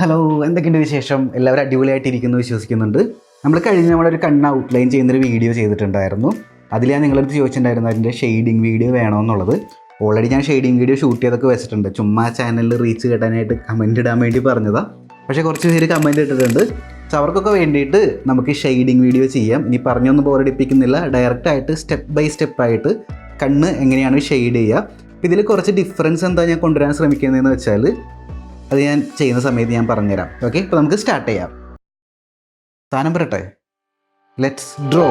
Hello എന്തൊക്കെയുണ്ട് വിശേഷം? എല്ലാവരും അടിപൊളിയായിട്ട് ഇരിക്കുന്നു വിശ്വസിക്കുന്നുണ്ട്. നമ്മൾ കഴിഞ്ഞ നമ്മളൊരു കണ്ണ് ഔട്ട്ലൈൻ ചെയ്യുന്നൊരു വീഡിയോ ചെയ്തിട്ടുണ്ടായിരുന്നു. അതിൽ ഞാൻ നിങ്ങളടുത്ത് ചോദിച്ചിട്ടുണ്ടായിരുന്നു അതിന്റെ ഷെയ്ഡിങ് വീഡിയോ വേണമെന്നുള്ളത് ഓൾറെഡി ഞാൻ ഷെയ്ഡിങ് വീഡിയോ ഷൂട്ട് ചെയ്തൊക്കെ വെച്ചിട്ടുണ്ട്. ചുമ്മാ ചാനലിൽ റീച്ച് കിട്ടാനായിട്ട് കമന്റ് ഇടാൻ വേണ്ടി പറഞ്ഞതാണ് പക്ഷേ കുറച്ച് പേര് കമന്റ് ഇട്ടിട്ടുണ്ട്. സോ അവർക്കൊക്കെ വേണ്ടിയിട്ട് നമുക്ക് ഷെയ്ഡിങ് വീഡിയോ ചെയ്യാം. ഇനി പറഞ്ഞൊന്നും ബോറടിപ്പിക്കുന്നില്ല ഡയറക്റ്റായിട്ട് സ്റ്റെപ്പ് ബൈ സ്റ്റെപ്പായിട്ട് കണ്ണ് എങ്ങനെയാണ് ഷെയ്ഡ് ചെയ്യുക. ഇതിൽ കുറച്ച് ഡിഫറൻസ് എന്താ ഞാൻ കൊണ്ടുവരാൻ ശ്രമിക്കുന്നതെന്ന് വെച്ചാൽ അത് ഞാൻ ചെയ്യുന്ന സമയത്ത് ഞാൻ പറഞ്ഞുതരാം. ഓക്കെ ഇപ്പോൾ നമുക്ക് സ്റ്റാർട്ട് ചെയ്യാം. സാധനം പറയട്ടെ ലെറ്റ്സ് ഡ്രോ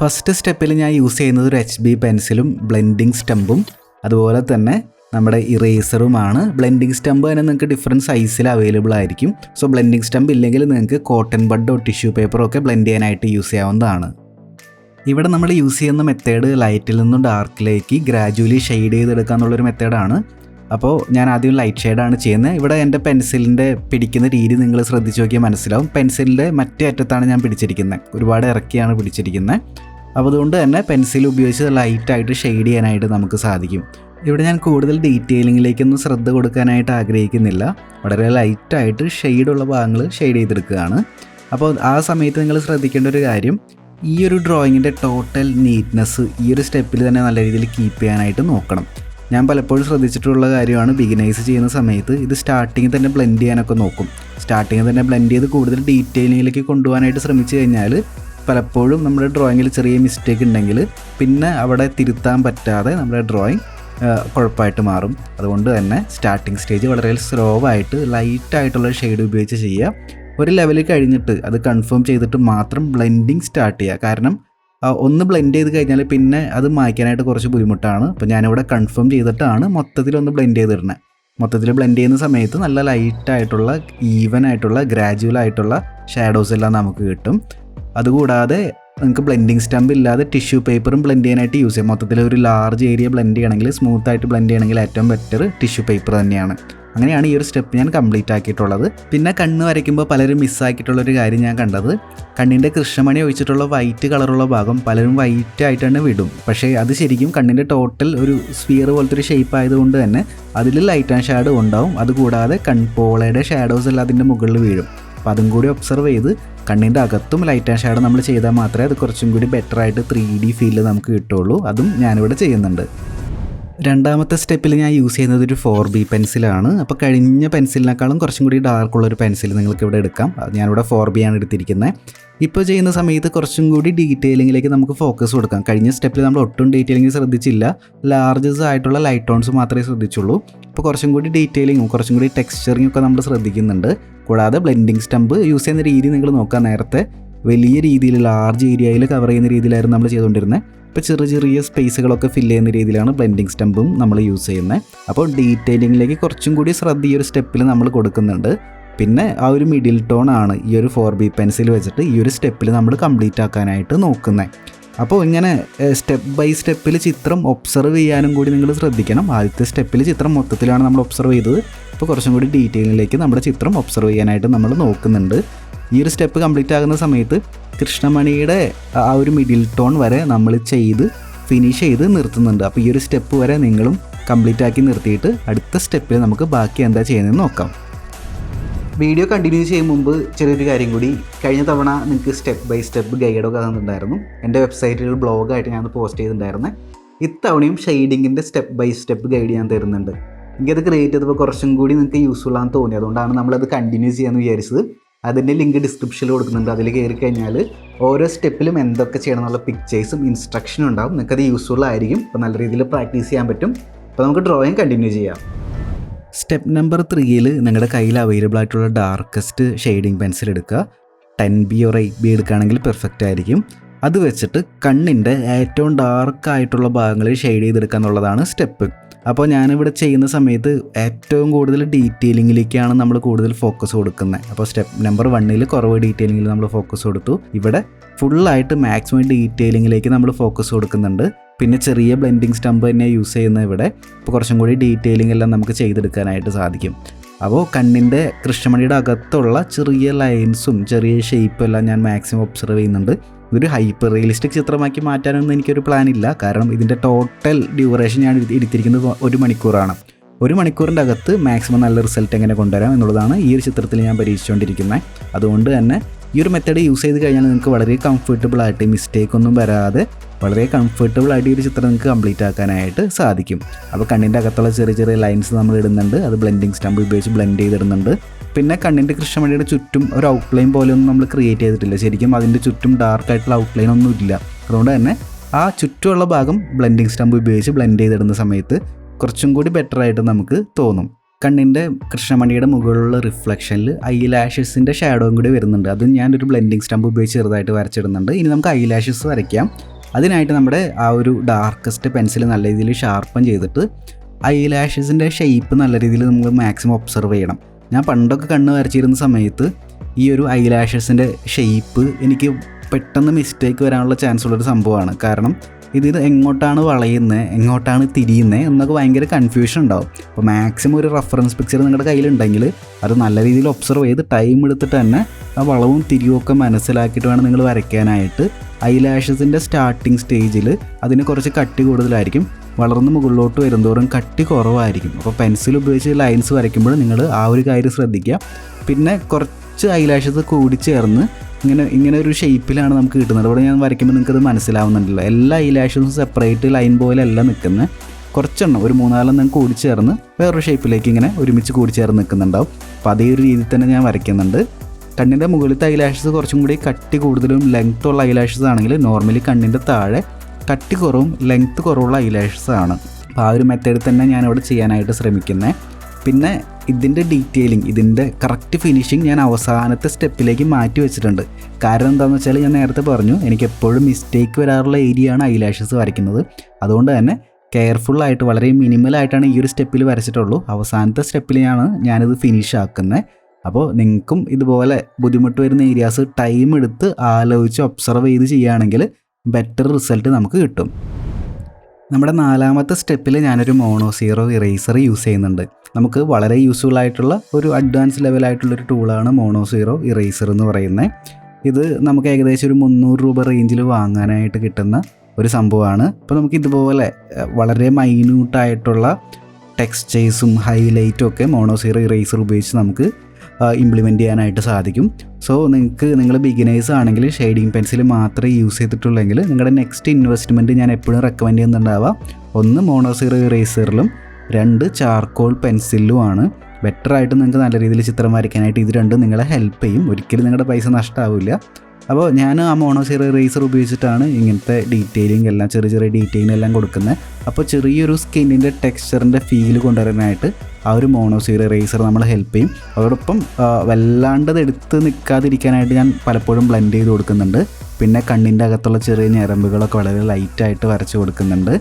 ഫസ്റ്റ് സ്റ്റെപ്പിൽ ഞാൻ യൂസ് ചെയ്യുന്നത് ഒരു എച്ച് ബി പെൻസിലും ബ്ലെൻഡിങ് സ്റ്റമ്പും അതുപോലെ തന്നെ നമ്മുടെ ഇറേസറുമാണ് ബ്ലെൻഡിങ് സ്റ്റമ്പ് തന്നെ നിങ്ങൾക്ക് ഡിഫറെന്റ് സൈസിൽ അവൈലബിൾ ആയിരിക്കും. സോ ബ്ലെൻഡിങ് സ്റ്റമ്പ് ഇല്ലെങ്കിൽ നിങ്ങൾക്ക് കോട്ടൺ ബഡോ ടിഷ്യൂ പേപ്പറോ ഒക്കെ ബ്ലെൻഡ് ചെയ്യാനായിട്ട് യൂസ് ചെയ്യാവുന്നതാണ്. ഇവിടെ നമ്മൾ യൂസ് ചെയ്യുന്ന മെത്തേഡ് ലൈറ്റിൽ നിന്നും ഡാർക്കിലേക്ക് ഗ്രാജുവലി ഷെയ്ഡ് ചെയ്തെടുക്കുക എന്നുള്ളൊരു മെത്തേഡാണ് അപ്പോൾ ഞാൻ ആദ്യം ലൈറ്റ് ഷെയ്ഡാണ് ചെയ്യുന്നത്. ഇവിടെ എന്റെ പെൻസിലിന്റെ പിടിക്കുന്ന രീതി നിങ്ങൾ ശ്രദ്ധിച്ച് നോക്കിയാൽ മനസ്സിലാവും. പെൻസിലിന്റെ മറ്റേ അറ്റത്താണ് ഞാൻ പിടിച്ചിരിക്കുന്നത്. ഒരുപാട് ഇറക്കിയാണ് പിടിച്ചിരിക്കുന്നത്. അപ്പോൾ അതുകൊണ്ട് തന്നെ പെൻസിൽ ഉപയോഗിച്ച് ലൈറ്റായിട്ട് ഷെയ്ഡ് ചെയ്യാനായിട്ട് നമുക്ക് സാധിക്കും. ഇവിടെ ഞാൻ കൂടുതൽ ഡീറ്റെയിലിങ്ങിലേക്കൊന്നും ശ്രദ്ധ കൊടുക്കാനായിട്ട് ആഗ്രഹിക്കുന്നില്ല. വളരെ ലൈറ്റായിട്ട് ഷെയ്ഡുള്ള ഭാഗങ്ങൾ ഷെയ്ഡ് ചെയ്തെടുക്കുകയാണ്. അപ്പോൾ ആ സമയത്ത് നിങ്ങൾ ശ്രദ്ധിക്കേണ്ട ഒരു കാര്യം ഈ ഒരു ഡ്രോയിങ്ങിന്റെ ടോട്ടൽ നീറ്റ്നെസ് ഈ ഒരു സ്റ്റെപ്പിൽ തന്നെ നല്ല രീതിയിൽ കീപ്പ് ചെയ്യാനായിട്ട് നോക്കണം. ഞാൻ പലപ്പോഴും ശ്രദ്ധിച്ചിട്ടുള്ള കാര്യമാണ് ബിഗിനൈസ് ചെയ്യുന്ന സമയത്ത് ഇത് സ്റ്റാർട്ടിങ്ങിൽ തന്നെ ബ്ലെൻഡ് ചെയ്യാനൊക്കെ നോക്കും. സ്റ്റാർട്ടിങ്ങിൽ തന്നെ ബ്ലെൻഡ് ചെയ്ത് കൂടുതൽ ഡീറ്റെയിലിങ്ങിലേക്ക് കൊണ്ടുപോകാനായിട്ട് ശ്രമിച്ചു കഴിഞ്ഞാൽ പലപ്പോഴും നമ്മുടെ ഡ്രോയിങ്ങിൽ ചെറിയ മിസ്റ്റേക്ക് ഉണ്ടെങ്കിൽ പിന്നെ അവിടെ തിരുത്താൻ പറ്റാതെ നമ്മുടെ ഡ്രോയിങ് കുഴപ്പമായിട്ട് മാറും. അതുകൊണ്ട് തന്നെ സ്റ്റാർട്ടിങ് സ്റ്റേജ് വളരെ സ്ലോ ആയിട്ട് ലൈറ്റായിട്ടുള്ള ഷെയ്ഡ് ഉപയോഗിച്ച് ചെയ്യുക. ഒരു ലെവൽ കഴിഞ്ഞിട്ട് അത് കൺഫേം ചെയ്തിട്ട് മാത്രം ബ്ലെൻഡിങ് സ്റ്റാർട്ട് ചെയ്യുക കാരണം ഒന്ന് ബ്ലെൻഡ് ചെയ്ത് കഴിഞ്ഞാൽ പിന്നെ അത് മായ്ക്കാനായിട്ട് കുറച്ച് ബുദ്ധിമുട്ടാണ്. അപ്പോൾ ഞാനിവിടെ കൺഫേം ചെയ്തിട്ടാണ് മൊത്തത്തിൽ ഒന്ന് ബ്ലെൻഡ് ചെയ്തിടുന്നത് മൊത്തത്തിൽ ബ്ലെൻഡ് ചെയ്യുന്ന സമയത്ത് നല്ല ലൈറ്റായിട്ടുള്ള ഈവൻ ആയിട്ടുള്ള ഗ്രാജുവൽ ആയിട്ടുള്ള ഷാഡോസ് എല്ലാം നമുക്ക് കിട്ടും. അതുകൂടാതെ നിങ്ങൾക്ക് ബ്ലെൻഡിങ് സ്റ്റമ്പ് ഇല്ലാതെ ടിഷ്യൂ പേപ്പറും ബ്ലെൻഡ് ചെയ്യാനായിട്ട് യൂസ് ചെയ്യാം. മൊത്തത്തിൽ ഒരു ലാർജ് ഏരിയ ബ്ലെൻഡ് ചെയ്യണമെങ്കിൽ സ്മൂത്ത് ആയിട്ട് ബ്ലെൻഡ് ചെയ്യണമെങ്കിൽ ഏറ്റവും ബെറ്റർ ടിഷ്യൂ പേപ്പർ തന്നെയാണ്. അങ്ങനെയാണ് ഈ ഒരു സ്റ്റെപ്പ് ഞാൻ കംപ്ലീറ്റ് ആക്കിയിട്ടുള്ളത്. പിന്നെ കണ്ണ് വരയ്ക്കുമ്പോൾ പലരും മിസ്സാക്കിയിട്ടുള്ള ഒരു കാര്യം ഞാൻ കണ്ടത്. കണ്ണിന്റെ കൃഷ്ണമണി ഒഴിച്ചിട്ടുള്ള വൈറ്റ് കളറുള്ള ഭാഗം പലരും വൈറ്റ് ആയിട്ടാണ് വിടും. പക്ഷേ അത് ശരിക്കും കണ്ണിന്റെ ടോട്ടൽ ഒരു സ്ഫിയർ പോലത്തെ ഒരു ഷേപ്പ് ആയതുകൊണ്ട് തന്നെ അതിൽ ലൈറ്റ് ആൻഡ് ഷാഡോ ഉണ്ടാവും. അതുകൂടാതെ കൺപോളയുടെ ഷാഡോസ് എല്ലാം അതിന്റെ മുകളിൽ വീഴും. അപ്പോൾ അതും കൂടി ഒബ്സർവ് ചെയ്ത് കണ്ണിന്റെ അകത്തും ലൈറ്റ് ആൻഡ് ഷാഡോ നമ്മൾ ചെയ്താൽ മാത്രമേ അത് കുറച്ചും കൂടി ബെറ്റർ ആയിട്ട് ത്രീ ഡി ഫീൽ നമുക്ക് കിട്ടുള്ളൂ. അതും ഞാനിവിടെ ചെയ്യുന്നുണ്ട്. രണ്ടാമത്തെ സ്റ്റെപ്പിൽ ഞാൻ യൂസ് ചെയ്യുന്നത് ഒരു ഫോർ ബി പെൻസിലാണ്. അപ്പോൾ കഴിഞ്ഞ പെൻസിലിനേക്കാളും കുറച്ചും കൂടി ഡാർക്കുള്ള ഒരു പെൻസിൽ നിങ്ങൾക്ക് ഇവിടെ എടുക്കാം. ഞാനിവിടെ ഫോർ ബി ആണ് എടുത്തിരിക്കുന്നത്. ഇപ്പോൾ ചെയ്യുന്ന സമയത്ത് കുറച്ചും കൂടി ഡീറ്റെയിലിങ്ങിലേക്ക് നമുക്ക് ഫോക്കസ് കൊടുക്കാം. കഴിഞ്ഞ സ്റ്റെപ്പിൽ നമ്മൾ ഒട്ടും ഡീറ്റെയിലിംഗ് ശ്രദ്ധിച്ചില്ല. ലാർജസ് ആയിട്ടുള്ള ലൈറ്റ് ടോൺസ് മാത്രമേ ശ്രദ്ധിച്ചുള്ളൂ. ഇപ്പോൾ കുറച്ചും കൂടി ഡീറ്റെയിലിങ്ങും കുറച്ചും കൂടി ടെക്സ്ചറിങ്ങും ഒക്കെ നമ്മൾ ശ്രദ്ധിക്കുന്നുണ്ട്. കൂടാതെ ബ്ലെൻഡിങ് സ്റ്റമ്പ് യൂസ് ചെയ്യുന്ന രീതി നിങ്ങൾ നോക്കാം നേരത്തെ. വലിയ രീതിയിൽ ലാർജ് ഏരിയയിൽ കവർ ചെയ്യുന്ന രീതിയിലായിരുന്നു നമ്മൾ ചെയ്തുകൊണ്ടിരുന്നത്. ഇപ്പോൾ ചെറിയ ചെറിയ സ്പേസുകളൊക്കെ ഫില്ല് ചെയ്യുന്ന രീതിയിലാണ് ബ്ലെൻഡിങ് സ്റ്റമ്പും നമ്മൾ യൂസ് ചെയ്യുന്നത് അപ്പോൾ ഡീറ്റെയിലിങ്ങിലേക്ക് കുറച്ചും കൂടി ശ്രദ്ധ ഈ ഒരു സ്റ്റെപ്പിൽ നമ്മൾ കൊടുക്കുന്നുണ്ട്. പിന്നെ ആ ഒരു മിഡിൽ ടോൺ ആണ് ഈ ഒരു ഫോർ ബി പെൻസിൽ വെച്ചിട്ട് ഈ ഒരു സ്റ്റെപ്പിൽ നമ്മൾ കംപ്ലീറ്റ് ആക്കാനായിട്ട് നോക്കുന്നത് അപ്പോൾ ഇങ്ങനെ സ്റ്റെപ്പ് ബൈ സ്റ്റെപ്പിൽ ചിത്രം ഒബ്സർവ് ചെയ്യാനും കൂടി നിങ്ങൾ ശ്രദ്ധിക്കണം. ആദ്യത്തെ സ്റ്റെപ്പിൽ ചിത്രം മൊത്തത്തിലാണ് നമ്മൾ ഒബ്സർവ് ചെയ്തത്. ഇപ്പോൾ കുറച്ചും കൂടി ഡീറ്റെയിലിലേക്ക് നമ്മുടെ ചിത്രം ഒബ്സർവ് ചെയ്യാനായിട്ട് നമ്മൾ നോക്കുന്നുണ്ട്. ഈ ഒരു സ്റ്റെപ്പ് കംപ്ലീറ്റ് ആകുന്ന സമയത്ത് കൃഷ്ണമണിയുടെ ആ ഒരു മിഡിൽ ടോൺ വരെ നമ്മൾ ചെയ്ത് ഫിനിഷ് ചെയ്ത് നിർത്തുന്നുണ്ട്. അപ്പോൾ ഈ ഒരു സ്റ്റെപ്പ് വരെ നിങ്ങളും കംപ്ലീറ്റ് ആക്കി നിർത്തിയിട്ട് അടുത്ത സ്റ്റെപ്പിൽ നമുക്ക് ബാക്കി എന്താ ചെയ്യുന്നതെന്ന് നോക്കാം. വീഡിയോ കണ്ടിന്യൂ ചെയ്യും മുമ്പ് ചെറിയൊരു കാര്യം കൂടി. കഴിഞ്ഞ തവണ നിങ്ങൾക്ക് സ്റ്റെപ്പ് ബൈ സ്റ്റെപ്പ് ഗൈഡൊക്കെ തന്നിട്ടുണ്ടായിരുന്നു. എന്റെ വെബ്സൈറ്റിൽ ബ്ലോഗായിട്ട് ഞാൻ പോസ്റ്റ് ചെയ്തിട്ടുണ്ടായിരുന്നത് ഇത്തവണയും ഷെയ്ഡിങ്ങിന്റെ സ്റ്റെപ്പ് ബൈ സ്റ്റെപ്പ് ഗൈഡ് ഞാൻ തരുന്നുണ്ട്. എനിക്കത് ക്രിയേറ്റ് ചെയ്തപ്പോൾ കുറച്ചും കൂടി നിങ്ങൾക്ക് യൂസ്ഫുൾ ആണെന്ന് തോന്നി. അതുകൊണ്ടാണ് നമ്മളത് കണ്ടിന്യൂ ചെയ്യാമെന്ന് വിചാരിച്ചത്. അതിന്റെ ലിങ്ക് ഡിസ്ക്രിപ്ഷനിൽ കൊടുക്കുന്നുണ്ട്. അതിൽ കയറി കഴിഞ്ഞാൽ ഓരോ സ്റ്റെപ്പിലും എന്തൊക്കെ ചെയ്യണം എന്നുള്ള പിക്ചേഴ്സും ഇൻസ്ട്രക്ഷനും ഉണ്ടാവും. നിങ്ങൾക്കത് യൂസ്ഫുൾ ആയിരിക്കും. അപ്പോൾ നല്ല രീതിയിൽ പ്രാക്ടീസ് ചെയ്യാൻ പറ്റും. അപ്പോൾ നമുക്ക് ഡ്രോയിങ് കണ്ടിന്യൂ ചെയ്യാം. സ്റ്റെപ്പ് നമ്പർ ത്രീയിൽ നിങ്ങളുടെ കയ്യിൽ അവൈലബിൾ ആയിട്ടുള്ള ഡാർക്കസ്റ്റ് ഷെയ്ഡിങ് പെൻസിൽ എടുക്കുക ten B or eight B എടുക്കുകയാണെങ്കിൽ പെർഫെക്റ്റ് ആയിരിക്കും. അത് വെച്ചിട്ട് കണ്ണിന്റെ ഏറ്റവും ഡാർക്ക് ആയിട്ടുള്ള ഭാഗങ്ങളിൽ ഷെയ്ഡ് ചെയ്തെടുക്കുക എന്നുള്ളതാണ് സ്റ്റെപ്പ് അപ്പോൾ ഞാനിവിടെ ചെയ്യുന്ന സമയത്ത് ഏറ്റവും കൂടുതൽ ഡീറ്റെയിലിങ്ങിലേക്കാണ് നമ്മൾ കൂടുതൽ ഫോക്കസ് കൊടുക്കുന്നത്. അപ്പോൾ സ്റ്റെപ്പ് നമ്പർ വണ്ണിൽ കുറവ് ഡീറ്റെയിലിങ്ങിൽ നമ്മൾ ഫോക്കസ് കൊടുത്തു. ഇവിടെ ഫുള്ളായിട്ട് മാക്സിമം ഡീറ്റെയിലിങ്ങിലേക്ക് നമ്മൾ ഫോക്കസ് കൊടുക്കുന്നുണ്ട്. പിന്നെ ചെറിയ ബ്ലെൻഡിങ് സ്റ്റമ്പ് തന്നെ യൂസ് ചെയ്യുന്ന ഇവിടെ. ഇപ്പോൾ കുറച്ചും കൂടി ഡീറ്റെയിലിംഗ് എല്ലാം നമുക്ക് ചെയ്തെടുക്കാനായിട്ട് സാധിക്കും. അപ്പോൾ കണ്ണിന്റെ കൃഷ്ണമണിയുടെ അകത്തുള്ള ചെറിയ ലൈൻസും ചെറിയ ഷേപ്പും എല്ലാം ഞാൻ മാക്സിമം ഒബ്സർവ് ചെയ്യുന്നുണ്ട്. ഇതൊരു ഹൈപ്പർ റിയലിസ്റ്റിക് ചിത്രമാക്കി മാറ്റാനൊന്നും എനിക്കൊരു പ്ലാൻ ഇല്ല. കാരണം ഇതിന്റെ ടോട്ടൽ ഡ്യൂറേഷൻ ഞാൻ എടുത്തി- എടുത്തിരിക്കുന്നത് ഒരു മണിക്കൂറാണ്. ഒരു മണിക്കൂറിന്റെ അകത്ത് മാക്സിമം നല്ല റിസൾട്ട് എങ്ങനെ കൊണ്ടുവരാം എന്നുള്ളതാണ് ഈ ഒരു ചിത്രത്തിൽ ഞാൻ പരീക്ഷിച്ചുകൊണ്ടിരിക്കുന്നത് അതുകൊണ്ട് തന്നെ ഈ ഒരു മെത്തേഡ് യൂസ് ചെയ്ത് കഴിഞ്ഞാൽ നിങ്ങൾക്ക് വളരെ കംഫർട്ടബിൾ ആയിട്ട് മിസ്റ്റേക്ക് ഒന്നും വരാതെ വളരെ കംഫർട്ടബിൾ ആയിട്ട് ഈ ഒരു ചിത്രം നിങ്ങൾക്ക് കംപ്ലീറ്റ് ആക്കാനായിട്ട് സാധിക്കും. അപ്പോൾ കണ്ണിന്റെ അകത്തുള്ള ചെറിയ ചെറിയ ലൈൻസ് നമ്മൾ ഇടുന്നുണ്ട്. അത് ബ്ലെൻഡിങ് സ്റ്റമ്പ് ഉപയോഗിച്ച് ബ്ലെൻഡ് ചെയ്തിടുന്നുണ്ട്. പിന്നെ കണ്ണിന്റെ കൃഷ്ണമണിയുടെ ചുറ്റും ഒരു ഔട്ട്ലൈൻ പോലെ ഒന്നും നമ്മൾ ക്രിയേറ്റ് ചെയ്തിട്ടില്ല. ശരിക്കും അതിന്റെ ചുറ്റും ഡാർക്ക് ആയിട്ടുള്ള ഔട്ട്ലൈൻ ഒന്നും ഇല്ല. അതുകൊണ്ട് തന്നെ ആ ചുറ്റുമുള്ള ഭാഗം ബ്ലെൻഡിങ് സ്റ്റമ്പ് ഉപയോഗിച്ച് ബ്ലെൻഡ് ചെയ്തിടുന്ന സമയത്ത് കുറച്ചും കൂടി ബെറ്റർ ആയിട്ട് നമുക്ക് തോന്നും. കണ്ണിന്റെ കൃഷ്ണമണിയുടെ മുകളിലുള്ള റിഫ്ലക്ഷനിൽ ഐ ലാഷസിന്റെ ഷാഡോയും കൂടി വരുന്നുണ്ട്. അതും ഞാനൊരു ബ്ലെൻഡിങ് സ്റ്റമ്പ് ഉപയോഗിച്ച് ചെറുതായിട്ട് വരച്ചിടുന്നുണ്ട്. ഇനി നമുക്ക് ഐ ലാഷസ് വരയ്ക്കാം. അതിനായിട്ട് നമ്മുടെ ആ ഒരു ഡാർക്കസ്റ്റ് പെൻസിൽ നല്ല രീതിയിൽ ഷാർപ്പൻ ചെയ്തിട്ട് ഐ ലാഷസിന്റെ ഷേപ്പ് നല്ല രീതിയിൽ നമ്മൾ മാക്സിമം ഒബ്സർവ് ചെയ്യണം. ഞാൻ പണ്ടൊക്കെ കണ്ണ് വരച്ചിരുന്ന സമയത്ത് ഈ ഒരു ഐ ലാഷസിന്റെ ഷേപ്പ് എനിക്ക് പെട്ടെന്ന് മിസ്റ്റേക്ക് വരാനുള്ള ചാൻസ് ഉള്ളൊരു സംഭവമാണ്. കാരണം ഇതിൽ എങ്ങോട്ടാണ് വളയുന്നത് എങ്ങോട്ടാണ് തിരിയുന്നത് എന്നൊക്കെ ഭയങ്കര കൺഫ്യൂഷൻ ഉണ്ടാവും. അപ്പോൾ മാക്സിമം ഒരു റെഫറൻസ് പിക്ചർ നിങ്ങളുടെ കയ്യിലുണ്ടെങ്കിൽ അത് നല്ല രീതിയിൽ ഒബ്സർവ് ചെയ്ത് ടൈം എടുത്തിട്ട് തന്നെ ആ വളവും തിരിവും ഒക്കെ മനസ്സിലാക്കിയിട്ട് വേണം നിങ്ങൾ വരയ്ക്കാനായിട്ട്. ഐലാഷസിന്റെ സ്റ്റാർട്ടിങ് സ്റ്റേജിൽ അതിന് കുറച്ച് കട്ടി കൂടുതലായിരിക്കും. വളർന്ന് മുകളിലോട്ട് വരുന്തോറും കട്ടി കുറവായിരിക്കും. അപ്പോൾ പെൻസിൽ ഉപയോഗിച്ച് ലൈൻസ് വരയ്ക്കുമ്പോൾ നിങ്ങൾ ആ ഒരു കാര്യം ശ്രദ്ധിക്കുക. പിന്നെ കുറച്ച് ഐലാഷസ് കൂടി ചേർന്ന് ഇങ്ങനെ ഇങ്ങനെ ഒരു ഷേപ്പിലാണ് നമുക്ക് കിട്ടുന്നത്. ഇവിടെ ഞാൻ വരയ്ക്കുമ്പോൾ നിങ്ങൾക്കത് മനസ്സിലാവുന്നുണ്ടല്ലോ. എല്ലാ ഐലാഷസും സെപ്പറേറ്റ് ലൈൻ പോലെ എല്ലാം നിൽക്കുന്നത് കുറച്ചെണ്ണം ഒരു മൂന്നാലെണ്ണം കൂടി ചേർന്ന് വേറൊരു ഷേപ്പിലേക്ക് ഇങ്ങനെ ഒരുമിച്ച് കൂടി ചേർന്ന് നിൽക്കുന്നുണ്ടാവും. അപ്പോൾ അതേ ഒരു രീതിയിൽ തന്നെ ഞാൻ വരയ്ക്കുന്നുണ്ട്. കണ്ണിന്റെ മുകളിലത്തെ ഐലാഷസ് കുറച്ചും കൂടി കട്ടി കൂടുതലും ലെങ്ത് ഉള്ള ഐലാഷസ് ആണെങ്കിൽ നോർമലി കണ്ണിന്റെ താഴെ കട്ടി കുറവും ലെങ്ത് കുറവുള്ള ഐലാഷസ് ആണ്. അപ്പോൾ ആ ഒരു മെത്തേഡിൽ തന്നെ ഞാനിവിടെ ചെയ്യാനായിട്ട് ശ്രമിക്കുന്നത് പിന്നെ ഇതിന്റെ ഡീറ്റെയിലിംഗ് ഇതിന്റെ കറക്റ്റ് ഫിനിഷിങ് ഞാൻ അവസാനത്തെ സ്റ്റെപ്പിലേക്ക് മാറ്റി വെച്ചിട്ടുണ്ട്. കാരണം എന്താണെന്ന് വെച്ചാൽ ഞാൻ നേരത്തെ പറഞ്ഞു എനിക്ക് എപ്പോഴും മിസ്റ്റേക്ക് വരാറുള്ള ഏരിയ ആണ് ഐലാഷസ് വരയ്ക്കുന്നത്. അതുകൊണ്ട് തന്നെ കെയർഫുള്ളായിട്ട് വളരെ മിനിമലായിട്ടാണ് ഈ ഒരു സ്റ്റെപ്പിൽ വരച്ചിട്ടുള്ളൂ. അവസാനത്തെ സ്റ്റെപ്പിലാണ് ഞാനിത് ഫിനിഷ് ആക്കുന്നത് അപ്പോൾ നിങ്ങൾക്കും ഇതുപോലെ ബുദ്ധിമുട്ട് വരുന്ന ഏരിയാസ് ടൈം എടുത്ത് ആലോചിച്ച് ഒബ്സർവ് ചെയ്ത് ചെയ്യുകയാണെങ്കിൽ ബെറ്റർ റിസൾട്ട് നമുക്ക് കിട്ടും. നമ്മുടെ നാലാമത്തെ സ്റ്റെപ്പിൽ ഞാനൊരു മോണോ സീറോ ഇറേസർ യൂസ് ചെയ്യുന്നുണ്ട്. നമുക്ക് വളരെ യൂസ്ഫുൾ ആയിട്ടുള്ള ഒരു അഡ്വാൻസ് ലെവലായിട്ടുള്ളൊരു ടൂളാണ് മോണോ സീറോ ഇറേസർ എന്ന് പറയുന്നത് ഇത് നമുക്ക് ഏകദേശം ഒരു മുന്നൂറ് രൂപ റേഞ്ചിൽ വാങ്ങാനായിട്ട് കിട്ടുന്ന ഒരു സംഭവമാണ്. അപ്പോൾ നമുക്ക് ഇതുപോലെ വളരെ മൈന്യൂട്ടായിട്ടുള്ള ടെക്സ്റ്റേഴ്സും ഹൈലൈറ്റും ഒക്കെ മോണോ സീറോ ഇറേസർ ഉപയോഗിച്ച് നമുക്ക് ഇംപ്ലിമെന്റ് ചെയ്യാനായിട്ട് സാധിക്കും. സോ നിങ്ങൾക്ക് നിങ്ങൾ ബിഗിനേഴ്സ് ആണെങ്കിൽ ഷെയ്ഡിങ് പെൻസിൽ മാത്രമേ യൂസ് ചെയ്തിട്ടുള്ളെങ്കിൽ നിങ്ങളുടെ നെക്സ്റ്റ് ഇൻവെസ്റ്റ്മെന്റ് ഞാൻ എപ്പോഴും റെക്കമെൻഡ് ചെയ്യുന്നുണ്ടാവുക. ഒന്ന് മോണോസീറോ ഇറേസറിലും രണ്ട് ചാർക്കോൾ പെൻസിലുമാണ് ബെറ്റർ ആയിട്ട് നിങ്ങൾക്ക് നല്ല രീതിയിൽ ചിത്രം വരയ്ക്കാനായിട്ട് ഇത് രണ്ടും നിങ്ങളെ ഹെൽപ്പ് ചെയ്യും. ഒരിക്കലും നിങ്ങളുടെ പൈസ നഷ്ടമാവില്ല അപ്പോൾ ഞാൻ ആ മോണോസീറ റേസർ ഉപയോഗിച്ചിട്ടാണ് ഇങ്ങനത്തെ ഡീറ്റെയിലിംഗ് എല്ലാം ചെറിയ ചെറിയ ഡീറ്റെയിലിംഗ് എല്ലാം കൊടുക്കുന്നത്. അപ്പോൾ ചെറിയൊരു സ്കിന്നിന്റെ ടെക്സ്ചറിന്റെ ഫീൽ കൊണ്ടുവരാനായിട്ട് ആ ഒരു മോണോസീറ റേസർ നമ്മൾ ഹെൽപ്പ് ചെയ്യും. അതോടൊപ്പം വല്ലാണ്ട് അത് എടുത്ത് നിൽക്കാതിരിക്കാനായിട്ട് ഞാൻ പലപ്പോഴും ബ്ലെൻഡ് ചെയ്ത് കൊടുക്കുന്നുണ്ട്. പിന്നെ കണ്ണിന്റെ അകത്തുള്ള ചെറിയ ഞരമ്പുകളൊക്കെ വളരെ ലൈറ്റായിട്ട് വരച്ച് കൊടുക്കുന്നുണ്ട്.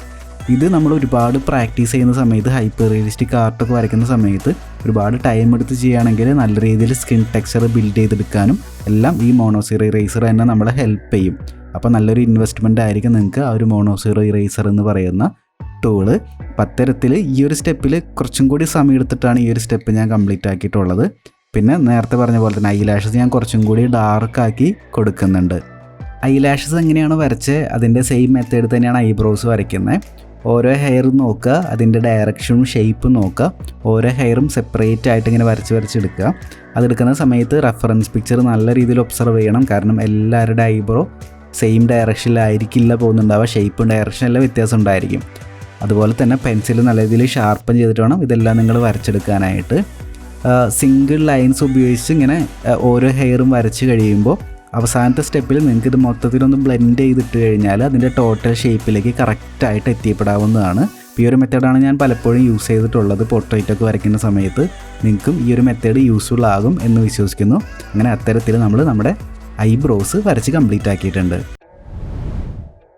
ഇത് നമ്മൾ ഒരുപാട് പ്രാക്ടീസ് ചെയ്യുന്ന സമയത്ത് ഹൈപ്പർ റിയലിസ്റ്റിക് ആർട്ടൊക്കെ വരയ്ക്കുന്ന സമയത്ത് ഒരുപാട് ടൈം എടുത്ത് ചെയ്യുകയാണെങ്കിൽ നല്ല രീതിയിൽ സ്കിൻ ടെക്സ്ചർ ബിൽഡ് ചെയ്തെടുക്കാനും എല്ലാം ഈ മോണോസീറോ ഇറേസർ തന്നെ നമ്മളെ ഹെൽപ്പ് ചെയ്യും. അപ്പോൾ നല്ലൊരു ഇൻവെസ്റ്റ്മെന്റ് ആയിരിക്കും നിങ്ങൾക്ക് ആ ഒരു മോണോസീറോ ഇറേസർ എന്ന് പറയുന്ന ടൂൾ പത്തരത്തിൽ ഈ ഒരു സ്റ്റെപ്പിൽ കുറച്ചും കൂടി സമയം എടുത്തിട്ടാണ് ഈ ഒരു സ്റ്റെപ്പ് ഞാൻ കംപ്ലീറ്റ് ആക്കിയിട്ടുള്ളത്. പിന്നെ നേരത്തെ പറഞ്ഞ പോലെ തന്നെ ഐലാഷസ് ഞാൻ കുറച്ചും കൂടി ഡാർക്കാക്കി കൊടുക്കുന്നുണ്ട്. ഐലാഷസ് എങ്ങനെയാണ് വരച്ച് അതിന്റെ സെയിം മെത്തേഡ് തന്നെയാണ് ഐബ്രോസ് വരയ്ക്കുന്നത്. ഓരോ ഹെയറും നോക്കുക അതിന്റെ ഡയറക്ഷനും ഷേപ്പും നോക്കുക ഓരോ ഹെയറും സെപ്പറേറ്റ് ആയിട്ട് ഇങ്ങനെ വരച്ച് വരച്ചെടുക്കുക അതെടുക്കുന്ന സമയത്ത് റെഫറൻസ് പിക്ചർ നല്ല രീതിയിൽ ഒബ്സർവ് ചെയ്യണം. കാരണം എല്ലാവരുടെ ഐബ്രോ സെയിം ഡയറക്ഷനിലായിരിക്കില്ല പോകുന്നുണ്ടാവുക ഷേപ്പും ഡയറക്ഷനെല്ലാം വ്യത്യാസം ഉണ്ടായിരിക്കും. അതുപോലെ തന്നെ പെൻസിൽ നല്ല രീതിയിൽ ഷാർപ്പൻ ചെയ്തിട്ട് വേണം ഇതെല്ലാം നിങ്ങൾ വരച്ചെടുക്കാനായിട്ട്. സിംഗിൾ ലൈൻസ് ഉപയോഗിച്ച് ഇങ്ങനെ ഓരോ ഹെയറും വരച്ച് കഴിയുമ്പോൾ അവസാനത്തെ സ്റ്റെപ്പിൽ നിങ്ങൾക്ക് ഇത് മൊത്തത്തിലൊന്ന് ബ്ലെൻഡ് ചെയ്തിട്ട് കഴിഞ്ഞാൽ അതിന്റെ ടോട്ടൽ ഷേപ്പിലേക്ക് കറക്റ്റായിട്ട് എത്തിപ്പെടാവുന്നതാണ്. ഈ ഒരു മെത്തേഡാണ് ഞാൻ പലപ്പോഴും യൂസ് ചെയ്തിട്ടുള്ളത് പോർട്രേറ്റൊക്കെ വരയ്ക്കുന്ന സമയത്ത്. നിങ്ങൾക്കും ഈ ഒരു മെത്തേഡ് യൂസ്ഫുൾ ആകും എന്ന് വിശ്വസിക്കുന്നു. അങ്ങനെ അത്തരത്തിൽ നമ്മൾ നമ്മുടെ ഐബ്രോസ് വരച്ച് കംപ്ലീറ്റ് ആക്കിയിട്ടുണ്ട്.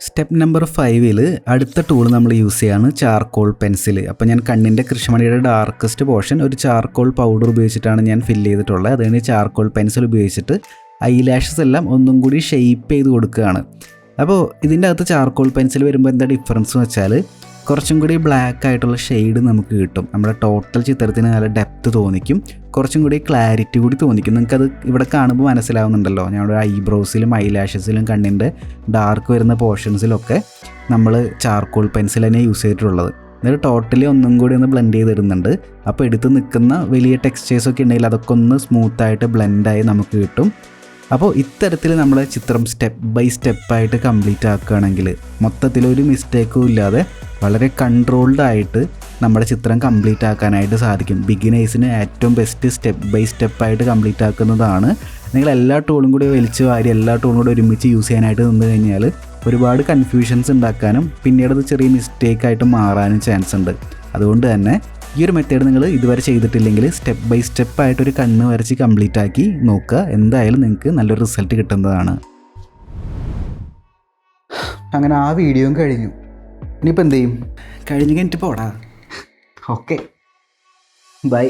സ്റ്റെപ്പ് നമ്പർ ഫൈവിൽ അടുത്ത ടൂൾ നമ്മൾ യൂസ് ചെയ്യാണ് ചാർക്കോൾ പെൻസിൽ അപ്പോൾ ഞാൻ കണ്ണിന്റെ കൃഷ്ണമണിയുടെ ഡാർക്കസ്റ്റ് പോർഷൻ ഒരു ചാർക്കോൾ പൗഡർ ഉപയോഗിച്ചിട്ടാണ് ഞാൻ ഫില്ല് ചെയ്തിട്ടുള്ളത്. അതുകഴിഞ്ഞ് ചാർക്കോൾ പെൻസിൽ ഉപയോഗിച്ചിട്ട് ഐലാഷസ് എല്ലാം ഒന്നും കൂടി ഷെയ്പ്പ് ചെയ്ത് കൊടുക്കുകയാണ്. അപ്പോൾ ഇതിന്റെ അകത്ത് ചാർക്കോൾ പെൻസിൽ വരുമ്പോൾ എന്താ ഡിഫറൻസ് എന്ന് വെച്ചാൽ കുറച്ചും കൂടി ബ്ലാക്ക് ആയിട്ടുള്ള ഷെയ്ഡ് നമുക്ക് കിട്ടും. നമ്മുടെ ടോട്ടൽ ചിത്രത്തിന് നല്ല ഡെപ്ത് തോന്നിക്കും. കുറച്ചും കൂടി ക്ലാരിറ്റി കൂടി തോന്നിക്കും. നിങ്ങൾക്കത് ഇവിടെ കാണുമ്പോൾ മനസ്സിലാവുന്നുണ്ടല്ലോ. ഞങ്ങളുടെ ഐബ്രോസിലും ഐലാഷസിലും കണ്ണിന്റെ ഡാർക്ക് വരുന്ന പോർഷൻസിലൊക്കെ നമ്മൾ ചാർക്കോൾ പെൻസിൽ തന്നെ യൂസ് ചെയ്തിട്ടുള്ളത്. എന്നിട്ട് ടോട്ടലി ഒന്നും കൂടി ഒന്ന് ബ്ലെൻഡ് ചെയ്തിടുന്നുണ്ട്. അപ്പോൾ എടുത്ത് നിൽക്കുന്ന വലിയ ടെക്സ്റ്റേഴ്സൊക്കെ ഉണ്ടെങ്കിൽ അതൊക്കെ ഒന്ന് സ്മൂത്തായിട്ട് ബ്ലെൻഡായി നമുക്ക് കിട്ടും. അപ്പോൾ ഇത്തരത്തിൽ നമ്മൾ ചിത്രം സ്റ്റെപ്പ് ബൈ സ്റ്റെപ്പായിട്ട് കംപ്ലീറ്റ് ആക്കുകയാണെങ്കിൽ മൊത്തത്തിൽ ഒരു മിസ്റ്റേക്കും ഇല്ലാതെ വളരെ കൺട്രോൾഡ് ആയിട്ട് നമ്മുടെ ചിത്രം കംപ്ലീറ്റ് ആക്കാനായിട്ട് സാധിക്കും. ബിഗിനേഴ്സിന് ഏറ്റവും ബെസ്റ്റ് സ്റ്റെപ്പ് ബൈ സ്റ്റെപ്പായിട്ട് കംപ്ലീറ്റ് ആക്കുന്നതാണ്. നിങ്ങൾ എല്ലാ ടൂളും കൂടി വലിച്ചു വാരി എല്ലാ ടൂളും കൂടി ഒരുമിച്ച് യൂസ് ചെയ്യാനായിട്ട് നിന്ന് കഴിഞ്ഞാൽ ഒരുപാട് കൺഫ്യൂഷൻസ് ഉണ്ടാക്കാനും പിന്നീട് അത് ചെറിയ മിസ്റ്റേക്കായിട്ട് മാറാനും ചാൻസ് ഉണ്ട്. അതുകൊണ്ട് തന്നെ ഈ ഒരു മെത്തേഡ് നിങ്ങൾ ഇതുവരെ ചെയ്തിട്ടില്ലെങ്കിൽ സ്റ്റെപ്പ് ബൈ സ്റ്റെപ്പ് ആയിട്ട് ഒരു കണ്ണ് വരച്ച് കംപ്ലീറ്റ് ആക്കി നോക്കുക. എന്തായാലും നിങ്ങൾക്ക് നല്ലൊരു റിസൾട്ട് കിട്ടുന്നതാണ്. അങ്ങനെ ആ വീഡിയോയും കഴിഞ്ഞു. ഇനിയിപ്പോൾ എന്ത് ചെയ്യും? കഴിഞ്ഞ് കഴിഞ്ഞിട്ട് പോടാ. Okay bye